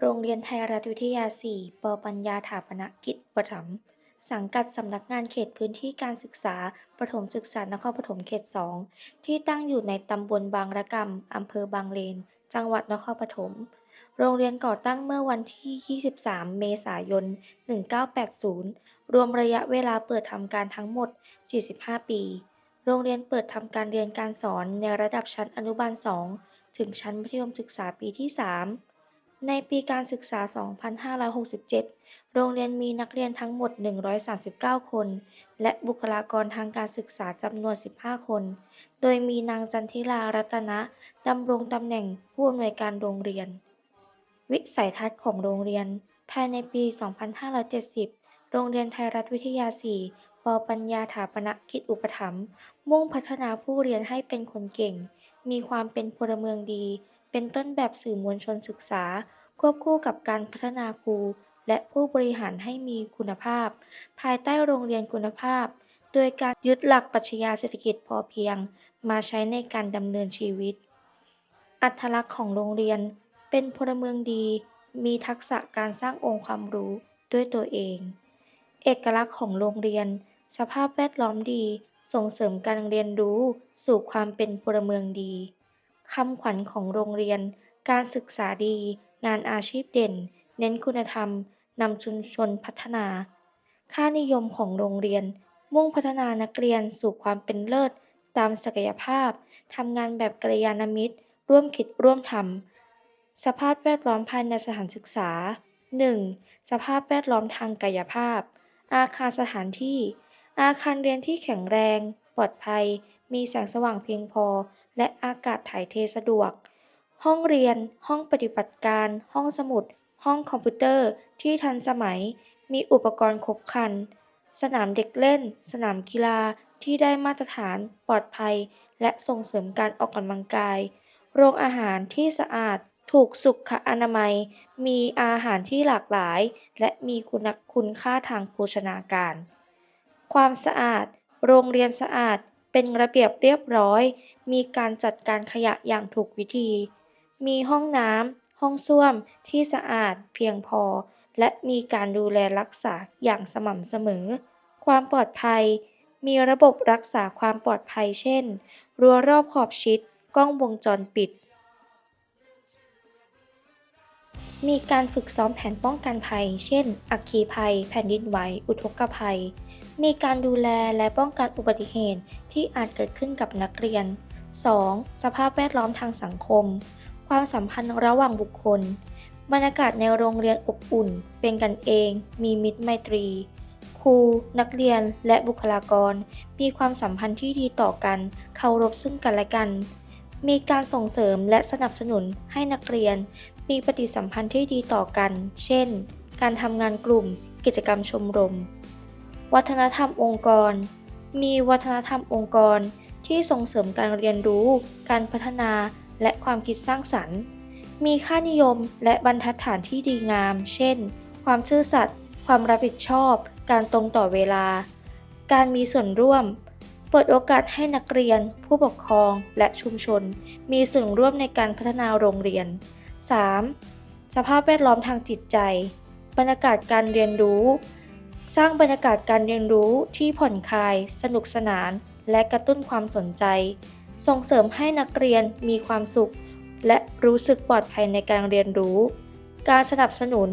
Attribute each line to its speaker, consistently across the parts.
Speaker 1: โรงเรียนไทยรัฐวิทยา 4 ปปัญญาถาปนกิจอุปถัมสังกัดสำนักงานเขตพื้นที่การศึกษา ประถมศึกษานครปฐมเขต 2 ที่ตั้งอยู่ในตำบลบางระกำอำเภอบางเลน จังหวัดนครปฐม โรงเรียนก่อตั้งเมื่อวันที่ 23 เมษายน 1980 รวมระยะเวลาเปิดทำการทั้งหมด 45 ปี โรงเรียนเปิดทำการเรียนการสอนในระดับชั้นอนุบาล 2 ถึงชั้นมัธยมศึกษาปีที่ 3 ในปีการศึกษา 2567 โรงเรียนมีนักเรียนทั้งหมด 139 คน และบุคลากรทางการศึกษาจำนวน 15 คน โดยมีนางจันทิรารัตนะดำรงตำแหน่งผู้อำนวยการโรงเรียน วิสัยทัศน์ของโรงเรียน ภายในปี 2570 โรงเรียนไทยรัฐวิทยา 4 ปปัญญาถาปนกิจอุปถัมภ์ มุ่งพัฒนาผู้เรียนให้เป็นคนเก่ง มีความเป็นพลเมืองดี เป็นต้นแบบสื่อมวลชนศึกษา ควบคู่กับการพัฒนาครู และผู้บริหารให้มีคุณภาพ ภายใต้โรงเรียนคุณภาพ โดยการยึดหลักปรัชญาเศรษฐกิจพอเพียง มาใช้ในการดำเนินชีวิต อัตลักษณ์ของโรงเรียน เป็นพลเมืองดี มีทักษะการสร้างองค์ความรู้ด้วยตัวเอง เอกลักษณ์ของโรงเรียน สภาพแวดล้อมดี ส่งเสริมการเรียนรู้สู่ความเป็นพลเมืองดีคำขวัญของโรงเรียน การศึกษาดี งานอาชีพเด่น เน้นคุณธรรมนำชุมชนพัฒนา ค่านิยมของโรงเรียน มุ่งพัฒนานักเรียนสู่ความเป็นเลิศ ตามศักยภาพทำงานแบบกัลยาณมิตร ร่วมคิดร่วมทำสภาพแวดล้อมภายในสถานศึกษา 1. สภาพแวดล้อมทางกายภาพ อาคารสถานที่ อาคารเรียนที่แข็งแรง ปลอดภัย มีแสงสว่างเพียงพอ และอากาศถ่ายเทสะดวก ห้องเรียน ห้องปฏิบัติการ ห้องสมุด ห้องคอมพิวเตอร์ที่ทันสมัย มีอุปกรณ์ครบครัน สนามเด็กเล่น สนามกีฬาที่ได้มาตรฐานปลอดภัย และส่งเสริมการออกกำลังกาย โรงอาหารที่สะอาดถูกสุขอนามัย มีอาหารที่หลากหลาย และมีคุณคุณค่าทางโภชนาการ ความสะอาด โรงเรียนสะอาด เป็นระเบียบเรียบร้อย มีการจัดการขยะอย่างถูกวิธี มีห้องน้ำ ห้องส้วมที่สะอาดเพียงพอ และมีการดูแลรักษาอย่างสม่ำเสมอ ความปลอดภัย มีระบบรักษาความปลอดภัยเช่น รั้วรอบขอบชิด กล้องวงจรปิด มีการฝึกซ้อมแผนป้องกันภัย เช่น อัคคีภัย แผ่นดินไหว อุทกภัย มีการดูแลและป้องกันอุบัติเหตุที่อาจเกิดขึ้นกับนักเรียน 2. สภาพแวดล้อมทางสังคม ความสัมพันธ์ระหว่างบุคคล บรรยากาศในโรงเรียนอบอุ่น เป็นกันเอง มีมิตรไมตรี ครู นักเรียน และบุคลากร มีความสัมพันธ์ที่ดีต่อกัน เคารพซึ่งกันและกัน มีการส่งเสริมและสนับสนุนให้นักเรียน มีปฏิสัมพันธ์ที่ดีต่อกัน เช่น การทำงานกลุ่ม กิจกรรมชมรม วัฒนธรรมองค์กร มีวัฒนธรรมองค์กรที่ส่งเสริมการเรียนรู้ การพัฒนา และความคิดสร้างสรรค์ มีค่านิยมและบรรทัดฐานที่ดีงาม เช่น ความซื่อสัตย์ ความรับผิดชอบ การตรงต่อเวลา การมีส่วนร่วม เปิดโอกาสให้นักเรียน ผู้ปกครอง และชุมชน มีส่วนร่วมในการพัฒนาโรงเรียน 3. สภาพแวดล้อมทางจิตใจ บรรยากาศการเรียนรู้ สร้างบรรยากาศการเรียนรู้ที่ผ่อนคลาย สนุกสนาน และกระตุ้นความสนใจ ส่งเสริมให้นักเรียนมีความสุข และรู้สึกปลอดภัยในการเรียนรู้ การสนับสนุน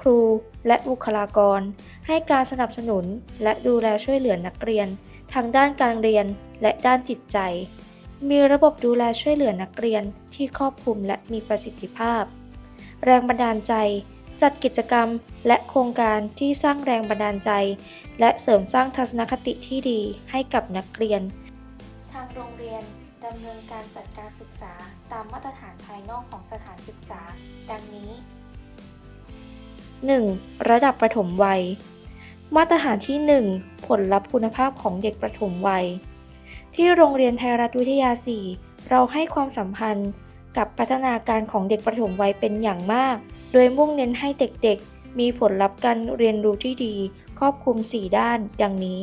Speaker 1: ครูและบุคลากร ให้การสนับสนุนและดูแลช่วยเหลือนักเรียน ทางด้านการเรียนและด้านจิตใจ มีระบบดูแลช่วยเหลือนักเรียนที่ครอบคลุมและมีประสิทธิภาพ แรงบันดาลใจ จัดกิจกรรมและโครงการที่สร้างแรงบันดาลใจ และเสริมสร้างทัศนคติที่ดีให้กับนักเรียน ทางโรงเรียน ดำเนินการจัดการศึกษาตามมาตรฐานภายนอกของสถานศึกษา ดังนี้ 1. ระดับประถมวัย มาตรฐานที่ 1 ผลลัพธ์คุณภาพของเด็กประถมวัย ที่โรงเรียนไทยรัฐวิทยา 4 เราให้ความสัมพันธ์กับพัฒนาการของเด็กประถมวัยเป็นอย่างมาก โดยมุ่งเน้นให้เด็กๆ มีผลลัพธ์การเรียนรู้ที่ดี ครอบคลุม 4 ด้าน ดังนี้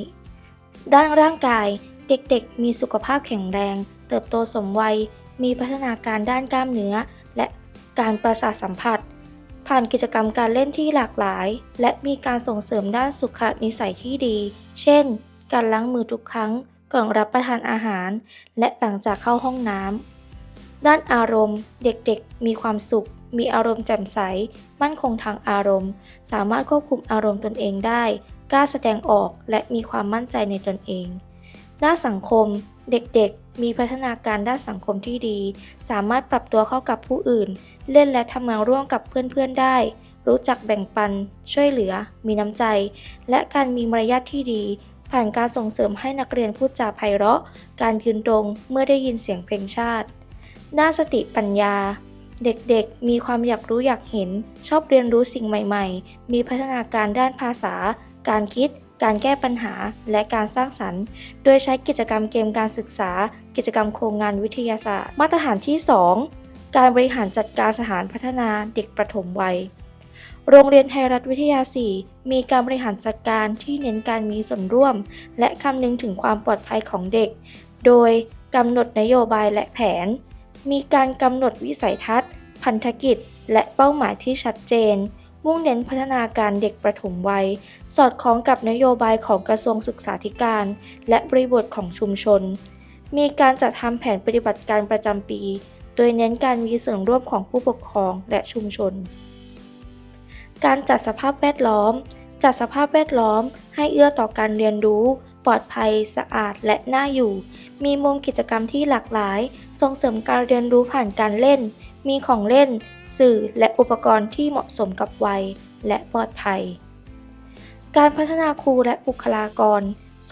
Speaker 1: ด้านร่างกาย เด็กๆ มีสุขภาพแข็งแรง เติบโตสมวัย มีพัฒนาการด้านกล้ามเนื้อ และการประสาทสัมผัส ผ่านกิจกรรมการเล่นที่หลากหลาย และมีการส่งเสริมด้านสุขนิสัยที่ดี เช่น การล้างมือทุกครั้งก่อนรับประทานอาหาร และหลังจากเข้าห้องน้ำด้านอารมณ์ เด็กๆ มีความสุข มีอารมณ์แจ่มใส มั่นคงทางอารมณ์ สามารถควบคุมอารมณ์ตนเองได้ กล้าแสดงออกและมีความมั่นใจในตนเอง ด้านสังคม เด็กๆ มีพัฒนาการด้านสังคมที่ดี สามารถปรับตัวเข้ากับผู้อื่น เล่นและทำงานร่วมกับเพื่อนๆได้ รู้จักแบ่งปัน ช่วยเหลือ มีน้ำใจ และการมีมารยาทที่ดี ผ่านการส่งเสริมให้นักเรียนพูดจาไพเราะ การยืนตรงเมื่อได้ยินเสียงเพลงชาติ ด้านสติปัญญาเด็กๆ มีความอยากรู้อยากเห็น ชอบเรียนรู้สิ่งใหม่ ๆ มีพัฒนาการด้านภาษา การคิด การแก้ปัญหาและการสร้างสรรค์ โดยใช้กิจกรรมเกมการศึกษา กิจกรรมโครงงานวิทยาศาสตร์ มาตรฐานที่ 2 การบริหารจัดการสถานพัฒนาเด็กประถมวัย โรงเรียนไทยรัฐวิทยา 4 มีการบริหารจัดการที่เน้นการมีส่วนร่วม และคำนึงถึงความปลอดภัยของเด็ก โดยกำหนดนโยบายและแผน มีการกำหนดวิสัยทัศน์ พันธกิจ และเป้าหมายที่ชัดเจน มุ่งเน้นพัฒนาการเด็กประถมวัย สอดคล้องกับนโยบายของกระทรวงศึกษาธิการ และบริบทของชุมชน มีการจัดทำแผนปฏิบัติการประจำปี โดยเน้นการมีส่วนร่วมของผู้ปกครองและชุมชน การจัดสภาพแวดล้อม จัดสภาพแวดล้อม ให้เอื้อต่อการเรียนรู้ ปลอดภัย สะอาด และน่าอยู่ มีมุมกิจกรรมที่หลากหลาย ส่งเสริมการเรียนรู้ผ่านการเล่น มีของเล่น สื่อและอุปกรณ์ที่เหมาะสมกับวัย และปลอดภัย การพัฒนาครูและบุคลากร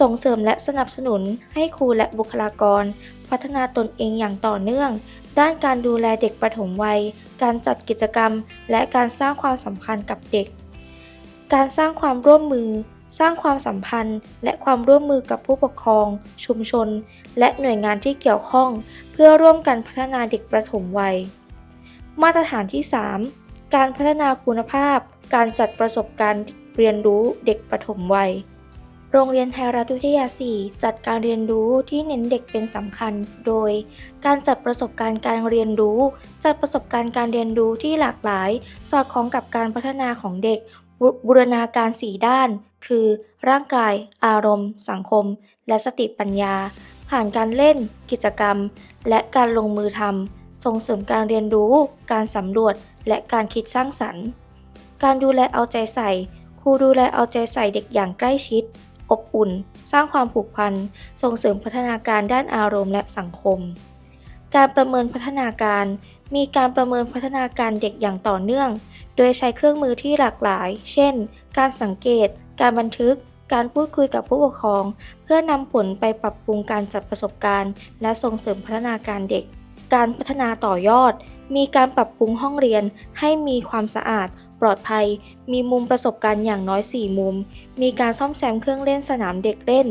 Speaker 1: ส่งเสริมและสนับสนุนให้ครูและบุคลากร พัฒนาตนเองอย่างต่อเนื่อง ด้านการดูแลเด็กประถมวัย การจัดกิจกรรม และการสร้างความสัมพันธ์กับเด็ก การสร้างความร่วมมือสร้างความสัมพันธ์และความร่วมมือกับผู้ปกครอง ชุมชน และหน่วยงานที่เกี่ยวข้อง เพื่อร่วมกันพัฒนาเด็กประถมวัย มาตรฐานที่ 3 การพัฒนาคุณภาพ การจัดประสบการณ์เรียนรู้เด็กประถมวัย โรงเรียนไทยรัฐวิทยา 4 จัดการเรียนรู้ที่เน้นเด็กเป็นสำคัญ โดย การจัดประสบการณ์การเรียนรู้ จัดประสบการณ์การเรียนรู้ที่หลากหลาย สอดคล้องกับการพัฒนาของเด็กบุบูรณาการ 4 ด้าน คือ ร่างกาย อารมณ์ สังคม และสติปัญญา ผ่านการเล่น กิจกรรม และการลงมือทำ ส่งเสริมการเรียนรู้ การสำรวจ และการคิดสร้างสรรค์ การดูแลเอาใจใส่ ครูดูแลเอาใจใส่เด็กอย่างใกล้ชิด อบอุ่น สร้างความผูกพัน ส่งเสริมพัฒนาการด้านอารมณ์และสังคม การประเมินพัฒนาการ มีการประเมินพัฒนาการเด็กอย่างต่อเนื่อง โดยใช้เครื่องมือที่หลากหลาย เช่น การสังเกต การบันทึกการพูดคุยกับผู้ปกครอง เพื่อนำผลไปปรับปรุงการจัดประสบการณ์ และส่งเสริมพัฒนาการเด็ก การพัฒนาต่อยอด มีการปรับปรุงห้องเรียนให้มีความสะอาด ปลอดภัย มีมุมประสบการณ์อย่างน้อย 4 มุม มีการซ่อมแซมเครื่องเล่นสนามเด็กเล่น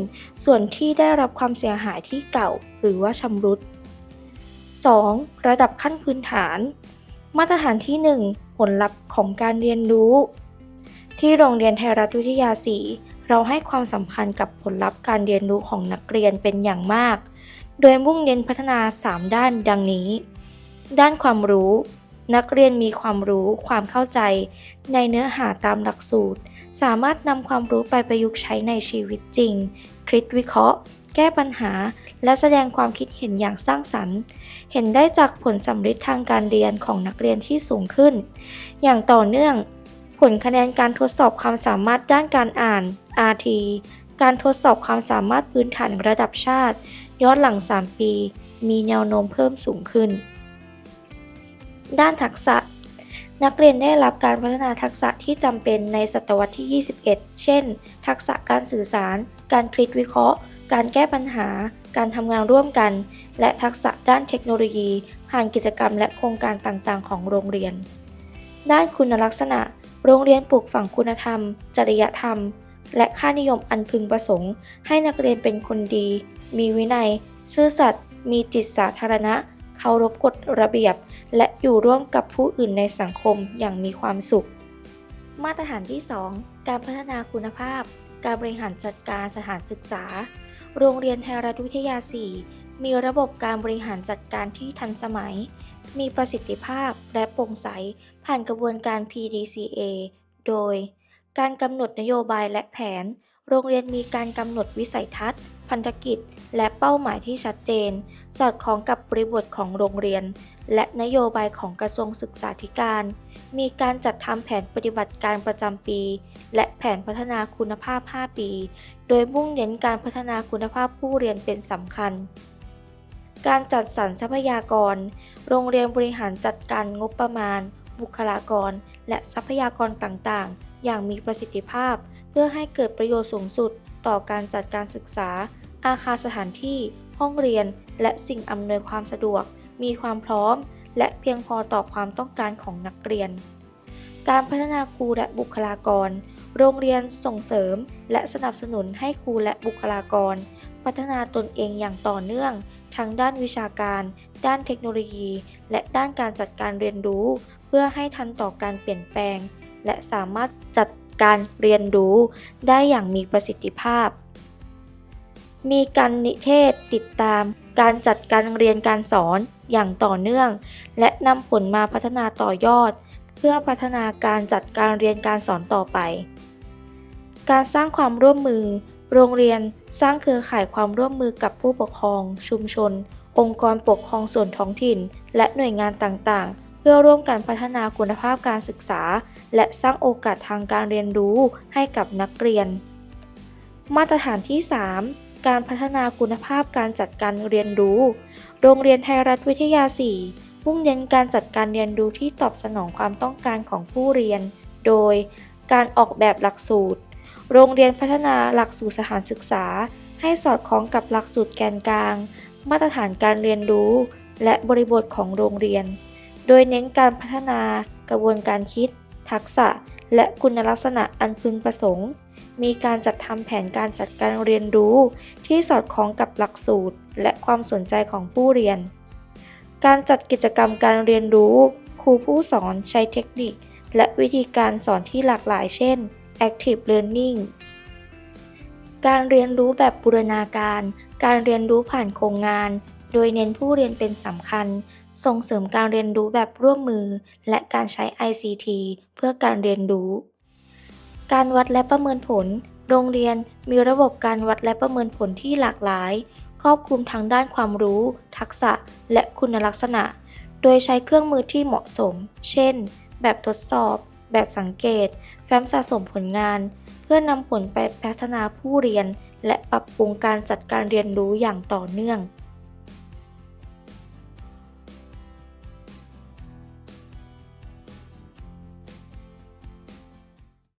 Speaker 1: ส่วนที่ได้รับความเสียหายที่เก่าหรือว่าชำรุด 2. ระดับขั้นพื้นฐาน มาตรฐานที่ 1 ผลลัพธ์ของการเรียนรู้ ที่โรงเรียนไทยรัฐวิทยา 4 เราให้ความสำคัญกับผลลัพธ์การเรียนรู้ของนักเรียนเป็นอย่างมาก โดยมุ่งเน้นพัฒนา 3 ด้านดังนี้ ด้านความรู้ นักเรียนมีความรู้ความเข้าใจ ในเนื้อหาตามหลักสูตร สามารถนำความรู้ไปประยุกต์ใช้ในชีวิตจริง คิดวิเคราะห์ แก้ปัญหา และแสดงความคิดเห็นอย่างสร้างสรรค์ เห็นได้จากผลสำเร็จทางการเรียนของนักเรียนที่สูงขึ้น อย่างต่อเนื่อง ผลคะแนนการทดสอบความสามารถด้านการอ่าน RT การทดสอบความสามารถพื้นฐานระดับชาติ ย้อนหลัง 3 ปี มีแนวโน้มเพิ่มสูงขึ้น ด้านทักษะ นักเรียนได้รับการพัฒนาทักษะที่จำเป็นในศตวรรษที่ 21 เช่น ทักษะการสื่อสาร การคิดวิเคราะห์ การแก้ปัญหา การทำงานร่วมกัน และทักษะด้านเทคโนโลยี ผ่านกิจกรรมและโครงการต่างๆ ของโรงเรียน ด้านคุณลักษณะ โรงเรียนปลูกฝังคุณธรรม จริยธรรมและค่านิยมอันพึงประสงค์ ให้นักเรียนเป็นคนดี มีวินัย ซื่อสัตย์ มีจิตสาธารณะ เคารพกฎระเบียบ และอยู่ร่วมกับผู้อื่นในสังคมอย่างมีความสุข มาตรฐานที่ 2 การพัฒนาคุณภาพ การบริหารจัดการสถานศึกษา โรงเรียนไทยรัฐวิทยา 4 มีระบบการบริหารจัดการที่ทันสมัย มีประสิทธิภาพและโปร่งใส ผ่านกระบวนการ PDCA โดย การกำหนดนโยบายและแผน โรงเรียนมีการกำหนดวิสัยทัศน์ พันธกิจ และเป้าหมายที่ชัดเจน สอดคล้องกับบริบทของโรงเรียน และนโยบายของกระทรวงศึกษาธิการ มีการจัดทำแผนปฏิบัติการประจำปี และแผนพัฒนาคุณภาพ 5 ปี โดยมุ่งเน้นการพัฒนาคุณภาพผู้เรียนเป็นสำคัญ การจัดสรรทรัพยากร โรงเรียนบริหารจัดการงบประมาณ บุคลากร และทรัพยากรต่างๆ อย่างมีประสิทธิภาพ เพื่อให้เกิดประโยชน์สูงสุด ต่อการจัดการศึกษา อาคารสถานที่ ห้องเรียน และสิ่งอำนวยความสะดวก มีความพร้อม และเพียงพอต่อความต้องการของนักเรียน การพัฒนาครูและบุคลากร โรงเรียนส่งเสริม และสนับสนุนให้ครูและบุคลากร พัฒนาตนเองอย่างต่อเนื่อง ทั้งด้านวิชาการ ด้านเทคโนโลยี และด้านการจัดการเรียนรู้ เพื่อให้ทันต่อการเปลี่ยนแปลง และสามารถจัด การเรียนรู้ได้อย่างมีประสิทธิภาพ มีการนิเทศติดตาม การจัดการเรียนการสอนอย่างต่อเนื่อง และนำผลมาพัฒนาต่อยอด เพื่อพัฒนาการจัดการเรียนการสอนต่อไป การสร้างความร่วมมือ โรงเรียนสร้างเครือข่ายความร่วมมือกับผู้ปกครอง ชุมชน องค์กรปกครองส่วนท้องถิ่น และหน่วยงานต่างๆ เพื่อร่วมกันพัฒนาคุณภาพการศึกษา และสร้างโอกาสทางการเรียนรู้ให้กับนักเรียน มาตรฐานที่ 3 การพัฒนาคุณภาพการจัดการเรียนรู้ โรงเรียนไทยรัฐวิทยา 4 มุ่งเน้นการจัดการเรียนรู้ที่ตอบสนองความต้องการของผู้เรียน โดยการออกแบบหลักสูตร โรงเรียนพัฒนาหลักสูตรสถานศึกษา ให้สอดคล้องกับหลักสูตรแกนกลาง มาตรฐานการเรียนรู้ และบริบทของโรงเรียน โดยเน้นการพัฒนากระบวนการคิด ทักษะ และคุณลักษณะอันพึงประสงค์ มีการจัดทำแผนการจัดการเรียนรู้ ที่สอดคล้องกับหลักสูตร และความสนใจของผู้เรียน การจัดกิจกรรมการเรียนรู้ ครูผู้สอนใช้เทคนิค และวิธีการสอนที่หลากหลาย เช่น Active Learning การเรียนรู้แบบบูรณาการ การเรียนรู้ผ่านโครงงาน โดยเน้นผู้เรียนเป็นสำคัญ ส่งเสริมการเรียนรู้แบบร่วมมือ และการใช้ ICT เพื่อการเรียนรู้ การวัดและประเมินผล โรงเรียนมีระบบการวัดและประเมินผลที่หลากหลาย ครอบคลุมทั้งด้านความรู้ ทักษะ และคุณลักษณะ โดยใช้เครื่องมือที่เหมาะสม เช่น แบบทดสอบ แบบสังเกต แฟ้มสะสมผลงาน เพื่อนำผลไปพัฒนาผู้เรียน และปรับปรุงการจัดการเรียนรู้อย่างต่อเนื่อง